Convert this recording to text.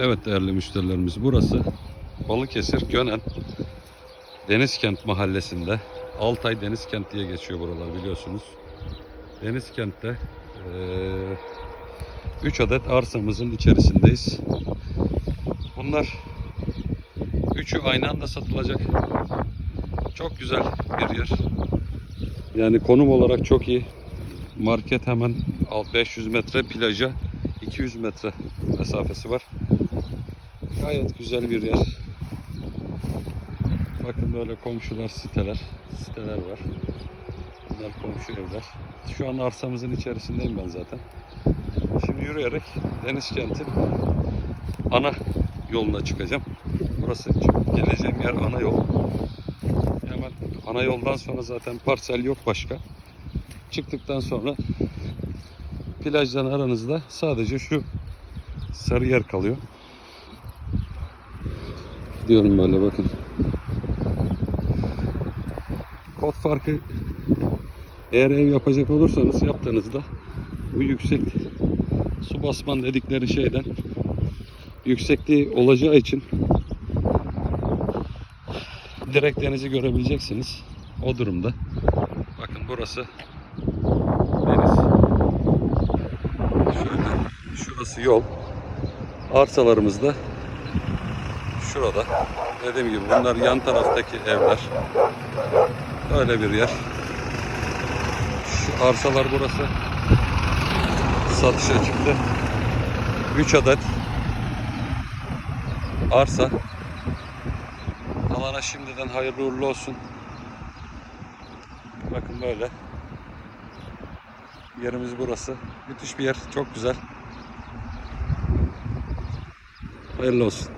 Evet değerli müşterilerimiz burası Balıkesir Gönen Denizkent mahallesinde Altay Denizkent diye geçiyor buralar biliyorsunuz. Denizkent'te 3 adet arsamızın içerisindeyiz. Bunlar üçü aynı anda satılacak. Çok güzel bir yer. Yani konum olarak çok iyi. Market hemen alt 500 metre plaja 200 metre mesafesi var. Gayet güzel bir yer. Bakın böyle komşular siteler, siteler var. Bunlar komşu evler. Şu an arsamızın içerisindeyim ben zaten. Şimdi yürüyerek Denizkent'in ana yoluna çıkacağım. Burası geleceğim yer ana yol. Hemen ana yoldan sonra zaten parsel yok başka. Çıktıktan sonra plajdan aranızda sadece şu sarı yer kalıyor. Diyorum böyle bakın. Kod farkı eğer ev yapacak olursanız yaptığınızda bu yüksek su basman dedikleri şeyden yüksekliği olacağı için direkt denizi görebileceksiniz. O durumda. Bakın burası deniz. Şöyle şurası yol. Arsalarımız da şurada. Dediğim gibi bunlar yan taraftaki evler. Öyle bir yer. Şu arsalar burası. Satışa çıktı. 3 adet arsa. Alana şimdiden hayırlı uğurlu olsun. Bakın böyle. Yerimiz burası. Müthiş bir yer. Çok güzel. Hayırlı olsun.